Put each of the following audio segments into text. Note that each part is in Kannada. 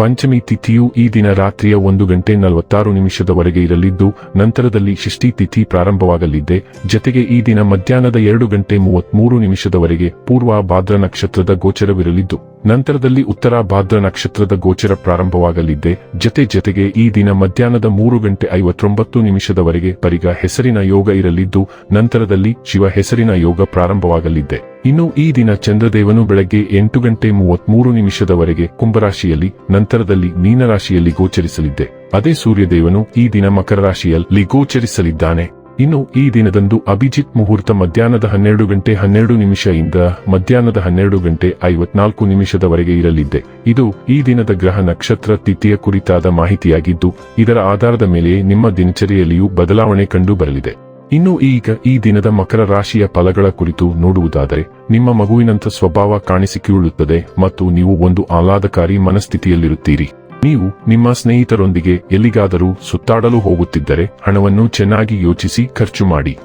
ಪಂಚಮಿ ತಿಥಿಯು ಈ ದಿನ ರಾತ್ರಿಯ ಒಂದು ಗಂಟೆ ನಲವತ್ತಾರು ನಿಮಿಷದವರೆಗೆ ಇರಲಿದ್ದು, ನಂತರದಲ್ಲಿ ಷಷ್ಠಿ ತಿಥಿ ಪ್ರಾರಂಭವಾಗಲಿದೆ. ಜತೆಗೆ ಈ ದಿನ ಮಧ್ಯಾಹ್ನದ ಎರಡು ಗಂಟೆ ಮೂವತ್ಮೂರು ನಿಮಿಷದವರೆಗೆ ಪೂರ್ವ ಭಾದ್ರ ನಕ್ಷತ್ರದ ಗೋಚರವಿರಲಿದ್ದು. ನಂತರದಲ್ಲಿ ಉತ್ತರ ಭಾದ್ರ ನಕ್ಷತ್ರದ ಗೋಚರ ಪ್ರಾರಂಭವಾಗಲಿದ್ದೆ ಜತೆ ಜತೆಗೆ ಈ ದಿನ ಮಧ್ಯಾಹ್ನದ ಮೂರು ಗಂಟೆ ಐವತ್ತೊಂಬತ್ತು ನಿಮಿಷದವರೆಗೆ ಪರಿಗ ಹೆಸರಿನ ಯೋಗ ಇರಲಿದ್ದು, ನಂತರದಲ್ಲಿ ಶಿವ ಹೆಸರಿನ ಯೋಗ ಪ್ರಾರಂಭವಾಗಲಿದ್ದೆ ಇನ್ನು ಈ ದಿನ ಚಂದ್ರದೇವನು ಬೆಳಗ್ಗೆ ಎಂಟು ಗಂಟೆ ಮೂವತ್ಮೂರು ನಿಮಿಷದವರೆಗೆ ಕುಂಭರಾಶಿಯಲ್ಲಿ, ನಂತರದಲ್ಲಿ ಮೀನರಾಶಿಯಲ್ಲಿ ಗೋಚರಿಸಲಿದ್ದೆ ಅದೇ ಸೂರ್ಯದೇವನು ಈ ದಿನ ಮಕರ ರಾಶಿಯಲ್ಲಿ ಗೋಚರಿಸಲಿದ್ದಾನೆ. ಇನ್ನು ಈ ದಿನದಂದು ಅಭಿಜಿತ್ ಮುಹೂರ್ತ ಮಧ್ಯಾಹ್ನದ ಹನ್ನೆರಡು ಗಂಟೆ ಹನ್ನೆರಡು ನಿಮಿಷದಿಂದ ಮಧ್ಯಾಹ್ನದ ಹನ್ನೆರಡು ಗಂಟೆ ಐವತ್ನಾಲ್ಕು ನಿಮಿಷದವರೆಗೆ ಇರಲಿದ್ದೆ ಇದು ಈ ದಿನದ ಗ್ರಹ ನಕ್ಷತ್ರ ತಿಥಿಯ ಕುರಿತಾದ ಮಾಹಿತಿಯಾಗಿದ್ದು, ಇದರ ಆಧಾರದ ಮೇಲೆ ನಿಮ್ಮ ದಿನಚರಿಯಲ್ಲಿಯೂ ಬದಲಾವಣೆ ಕಂಡು ಬರಲಿದೆ ಇನ್ನು ಈಗ ಈ ದಿನದ ಮಕರ ರಾಶಿಯ ಫಲಗಳ ಕುರಿತು ನೋಡುವುದಾದರೆ, ನಿಮ್ಮ ಮಗುವಿನಂಥ ಸ್ವಭಾವ ಕಾಣಿಸಿಕೊಳ್ಳುತ್ತದೆ ಮತ್ತು ನೀವು ಒಂದು ಆಹ್ಲಾದಕಾರಿ ಮನಸ್ಥಿತಿಯಲ್ಲಿರುತ್ತೀರಿ. ನೀವು ನಿಮ್ಮ ಸ್ನೇಹಿತರೊಂದಿಗೆ ಎಲ್ಲಿಗಾದರೂ ಸುತ್ತಾಡಲು ಹೋಗುತ್ತಿದ್ದರೆ ಹಣವನ್ನು ಚೆನ್ನಾಗಿ ಯೋಚಿಸಿ ಖರ್ಚು ಮಾಡಿ.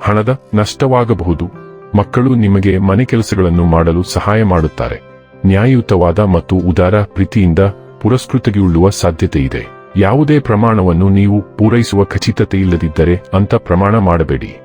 ಹಣದ ನಷ್ಟವಾಗಬಹುದು. ಮಕ್ಕಳು ನಿಮಗೆ ಮನೆ ಕೆಲಸಗಳನ್ನು ಮಾಡಲು ಸಹಾಯ ಮಾಡುತ್ತಾರೆ. ನ್ಯಾಯಯುತವಾದ ಮತ್ತು ಉದಾರ ಪ್ರೀತಿಯಿಂದ ಪುರಸ್ಕೃತಗೊಳ್ಳುವ ಸಾಧ್ಯತೆ ಇದೆ. ಯಾವುದೇ ಪ್ರಮಾಣವನ್ನು ನೀವು ಪೂರೈಸುವ ಖಚಿತತೆ ಇಲ್ಲದಿದ್ದರೆ ಅಂತ ಪ್ರಮಾಣ ಮಾಡಬೇಡಿ.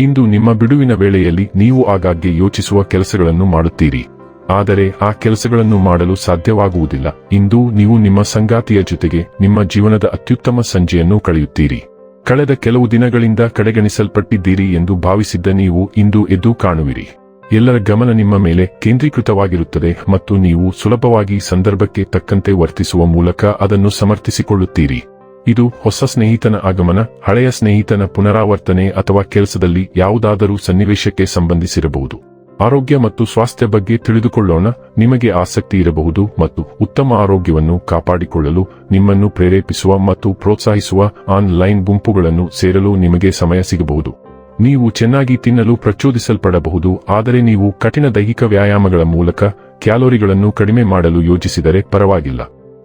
ಇಂದು ನಿಮ್ಮ ಬಿಡುವಿನ ವೇಳೆಯಲ್ಲಿ ನೀವು ಆಗಾಗ್ಗೆ ಯೋಚಿಸುವ ಕೆಲಸಗಳನ್ನು ಮಾಡುತ್ತೀರಿ. ಆದರೆ ಆ ಕೆಲಸಗಳನ್ನು ಮಾಡಲು ಸಾಧ್ಯವಾಗುವುದಿಲ್ಲ. ಇಂದು ನೀವು ನಿಮ್ಮ ಸಂಗಾತಿಯ ಜೊತೆಗೆ ನಿಮ್ಮ ಜೀವನದ ಅತ್ಯುತ್ತಮ ಸಂಜೆಯನ್ನು ಕಳೆಯುತ್ತೀರಿ. ಕಳೆದ ಕೆಲವು ದಿನಗಳಿಂದ ಕಡೆಗಣಿಸಲ್ಪಟ್ಟಿದ್ದೀರಿ ಎಂದು ಭಾವಿಸಿದ್ದ ನೀವು ಇಂದು ಎದ್ದು ಕಾಣುವಿರಿ. ಎಲ್ಲರ ಗಮನ ನಿಮ್ಮ ಮೇಲೆ ಕೇಂದ್ರೀಕೃತವಾಗಿರುತ್ತದೆ ಮತ್ತು ನೀವು ಸುಲಭವಾಗಿ ಸಂದರ್ಭಕ್ಕೆ ತಕ್ಕಂತೆ ವರ್ತಿಸುವ ಮೂಲಕ ಅದನ್ನು ಸಮರ್ಥಿಸಿಕೊಳ್ಳುತ್ತೀರಿ. ಇದು ಹೊಸ ಸ್ನೇಹಿತನ ಆಗಮನ, ಹಳೆಯ ಸ್ನೇಹಿತನ ಪುನರಾವರ್ತನೆ ಅಥವಾ ಕೆಲಸದಲ್ಲಿ ಯಾವುದಾದರೂ ಸನ್ನಿವೇಶಕ್ಕೆ ಸಂಬಂಧಿಸಿರಬಹುದು. ಆರೋಗ್ಯ ಮತ್ತು ಸ್ವಾಸ್ಥ್ಯ ಬಗ್ಗೆ ತಿಳಿದುಕೊಳ್ಳೋಣ. ನಿಮಗೆ ಆಸಕ್ತಿ ಇರಬಹುದು ಮತ್ತು ಉತ್ತಮ ಆರೋಗ್ಯವನ್ನು ಕಾಪಾಡಿಕೊಳ್ಳಲು ನಿಮ್ಮನ್ನು ಪ್ರೇರೇಪಿಸುವ ಮತ್ತು ಪ್ರೋತ್ಸಾಹಿಸುವ ಆನ್ಲೈನ್ ಗುಂಪುಗಳನ್ನು ಸೇರಲು ನಿಮಗೆ ಸಮಯ ಸಿಗಬಹುದು. ನೀವು ಚೆನ್ನಾಗಿ ತಿನ್ನಲು ಪ್ರಚೋದಿಸಲ್ಪಡಬಹುದು, ಆದರೆ ನೀವು ಕಠಿಣ ದೈಹಿಕ ವ್ಯಾಯಾಮಗಳ ಮೂಲಕ ಕ್ಯಾಲೋರಿಗಳನ್ನು ಕಡಿಮೆ ಮಾಡಲು ಯೋಜಿಸಿದರೆ ಪರವಾಗಿಲ್ಲ.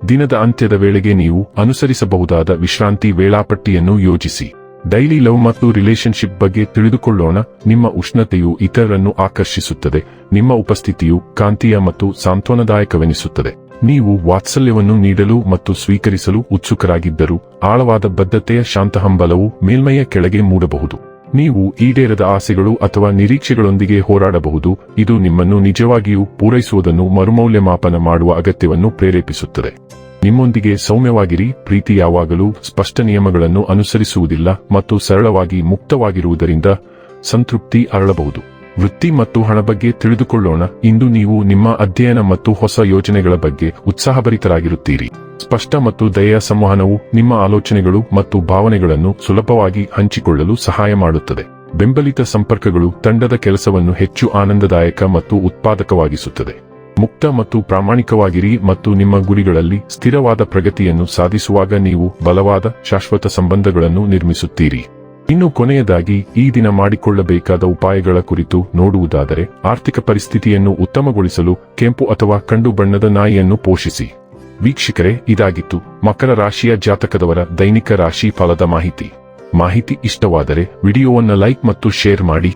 ದಿನದ ಅಂತ್ಯದ ವೇಳೆಗೆ ನೀವು ಅನುಸರಿಸಬಹುದಾದ ವಿಶ್ರಾಂತಿ ವೇಳಾಪಟ್ಟಿಯನ್ನು ಯೋಜಿಸಿ. ಡೈಲಿ ಲವ್ ಮತ್ತು ರಿಲೇಶನ್ಶಿಪ್ ಬಗ್ಗೆ ತಿಳಿದುಕೊಳ್ಳೋಣ. ನಿಮ್ಮ ಉಷ್ಣತೆಯು ಇತರರನ್ನು ಆಕರ್ಷಿಸುತ್ತದೆ. ನಿಮ್ಮ ಉಪಸ್ಥಿತಿಯು ಕಾಂತೀಯ ಮತ್ತು ಸಾಂತ್ವನದಾಯಕವೆನಿಸುತ್ತದೆ. ನೀವು ವಾತ್ಸಲ್ಯವನ್ನು ನೀಡಲು ಮತ್ತು ಸ್ವೀಕರಿಸಲು ಉತ್ಸುಕರಾಗಿದ್ದರೂ, ಆಳವಾದ ಬದ್ಧತೆಯ ಶಾಂತಹಂಬಲವು ಮೇಲ್ಮೈಯ ಕೆಳಗೆ ಮೂಡಬಹುದು. ನೀವು ಈಡೇರದ ಆಸೆಗಳು ಅಥವಾ ನಿರೀಕ್ಷೆಗಳೊಂದಿಗೆ ಹೋರಾಡಬಹುದು. ಇದು ನಿಮ್ಮನ್ನು ನಿಜವಾಗಿಯೂ ಪೂರೈಸುವುದನ್ನು ಮರುಮೌಲ್ಯಮಾಪನ ಮಾಡುವ ಅಗತ್ಯವನ್ನು ಪ್ರೇರೇಪಿಸುತ್ತದೆ. ನಿಮ್ಮೊಂದಿಗೆ ಸೌಮ್ಯವಾಗಿರಿ, ಪ್ರೀತಿ ಯಾವಾಗಲೂ ಸ್ಪಷ್ಟ ನಿಯಮಗಳನ್ನು ಅನುಸರಿಸುವುದಿಲ್ಲ ಮತ್ತು ಸರಳವಾಗಿ ಮುಕ್ತವಾಗಿರುವುದರಿಂದ ಸಂತೃಪ್ತಿ ಅರಳಬಹುದು. ವೃತ್ತಿ ಮತ್ತು ಹಣ ಬಗ್ಗೆ ತಿಳಿದುಕೊಳ್ಳೋಣ. ಇಂದು ನೀವು ನಿಮ್ಮ ಅಧ್ಯಯನ ಮತ್ತು ಹೊಸ ಯೋಜನೆಗಳ ಬಗ್ಗೆ ಉತ್ಸಾಹಭರಿತರಾಗಿರುತ್ತೀರಿ. ಸ್ಪಷ್ಟ ಮತ್ತು ದಯೆಯ ಸಂವಹನವು ನಿಮ್ಮ ಆಲೋಚನೆಗಳು ಮತ್ತು ಭಾವನೆಗಳನ್ನು ಸುಲಭವಾಗಿ ಹಂಚಿಕೊಳ್ಳಲು ಸಹಾಯ ಮಾಡುತ್ತದೆ. ಬೆಂಬಲಿತ ಸಂಪರ್ಕಗಳು ತಂಡದ ಕೆಲಸವನ್ನು ಹೆಚ್ಚು ಆನಂದದಾಯಕ ಮತ್ತು ಉತ್ಪಾದಕವಾಗಿಸುತ್ತದೆ. ಮುಕ್ತ ಮತ್ತು ಪ್ರಾಮಾಣಿಕವಾಗಿರಿ ಮತ್ತು ನಿಮ್ಮ ಗುರಿಗಳಲ್ಲಿ ಸ್ಥಿರವಾದ ಪ್ರಗತಿಯನ್ನು ಸಾಧಿಸುವಾಗ ನೀವು ಬಲವಾದ ಶಾಶ್ವತ ಸಂಬಂಧಗಳನ್ನು ನಿರ್ಮಿಸುತ್ತೀರಿ. ಇನ್ನು ಕೊನೆಯದಾಗಿ, ಈ ದಿನ ಮಾಡಿಕೊಳ್ಳಬೇಕಾದ ಉಪಾಯಗಳ ಕುರಿತು ನೋಡುವುದಾದರೆ, ಆರ್ಥಿಕ ಪರಿಸ್ಥಿತಿಯನ್ನು ಉತ್ತಮಗೊಳಿಸಲು ಕೆಂಪು ಅಥವಾ ಕಂಡು ಬಣ್ಣದ ನಾಯಿಯನ್ನು ಪೋಷಿಸಿ. ವೀಕ್ಷಕರೇ, ಇದಾಗಿತ್ತು ಮಕರ ರಾಶಿಯ ಜಾತಕದವರ ದೈನಿಕ ರಾಶಿ ಫಲದ ಮಾಹಿತಿ. ಮಾಹಿತಿ ಇಷ್ಟವಾದರೆ, ವಿಡಿಯೋವನ್ನು ಲೈಕ್ ಮತ್ತು ಶೇರ್ ಮಾಡಿ.